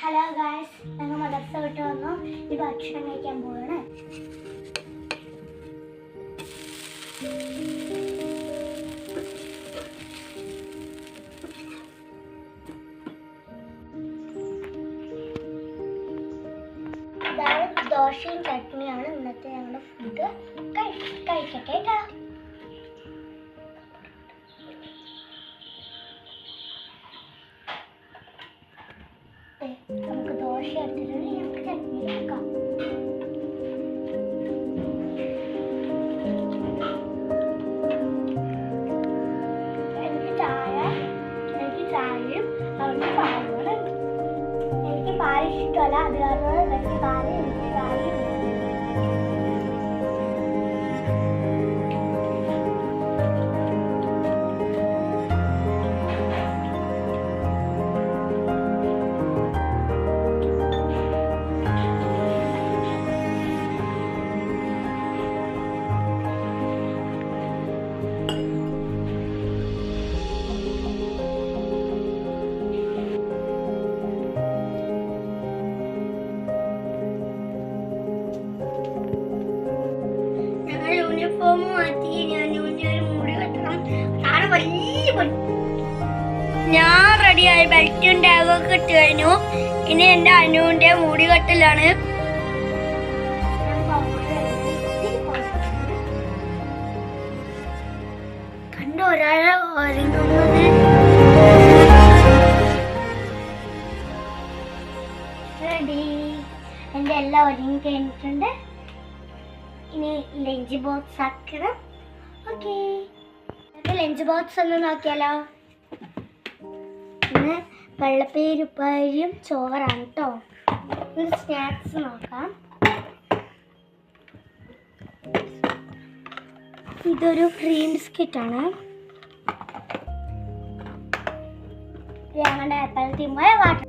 Hello guys ഞങ്ങൾ മദർസ വിട്ട് വന്നു. ഈ ഭക്ഷണം കഴിക്കാൻ പോവാണ്. ദോശയും ചട്നിയാണ് ഇന്നത്തെ ഞങ്ങളുടെ ഫുഡ് കഴിക്കട്ടെ കേട്ടോ. നമുക്ക് ദോശ എടുത്തിട്ടുണ്ട് നമുക്ക് ചട്നി എടുക്കാം എനിക്ക് ചായ എനിക്ക് ചായയും അവർക്ക് പാലുമാണ് എനിക്ക് പാൽ ഇഷ്ടമല്ല അത് കാരണം പാൽ എനിക്ക് ചായയും ഞാൻ ഒരു മുടി വലിയ. ഞാൻ റെഡിയായി ബെൽറ്റും ടാഗൊക്കെ ഇട്ട് കഴിഞ്ഞു. ഇനി എന്റെ അനുവിന്റെ മുടി കെട്ടലാണ്. കണ്ടോ ഒരാളെ ഒരുങ്ങുന്നത്. റെഡി എന്റെ എല്ലാം ഒരുങ്ങി കഴിഞ്ഞിട്ടുണ്ട്. ഇനി ലഞ്ച് ബോക്സ് ആക്കണം. ഓക്കെ ലഞ്ച് ബോക്സ് ഒന്ന് നോക്കിയാലോ? ഇന്ന് വെള്ളപ്പേരുപ്പയും ചോറാണ് കേട്ടോ സ്നാക്സ് നോക്കാം. ഇതൊരു ക്രീം ബിസ്ക്കറ്റാണ് ഞങ്ങളുടെ ആപ്പിൾ തിമ്മ വാട്ടർ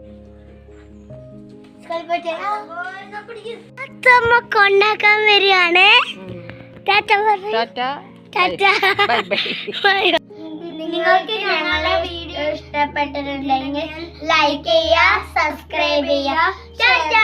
അത്തമ്മ കൊണ്ടാക്കാൻ വരികയാണ്. ടാറ്റ പറയ്. ടാറ്റ. ടാറ്റ. ബൈ. ബൈ നിങ്ങൾക്ക് ഞങ്ങളുടെ വീഡിയോ ഇഷ്ടപ്പെട്ടിട്ടുണ്ടെങ്കിൽ ലൈക്ക് ചെയ്യുക സബ്സ്ക്രൈബ് ചെയ്യുക. ടാറ്റ.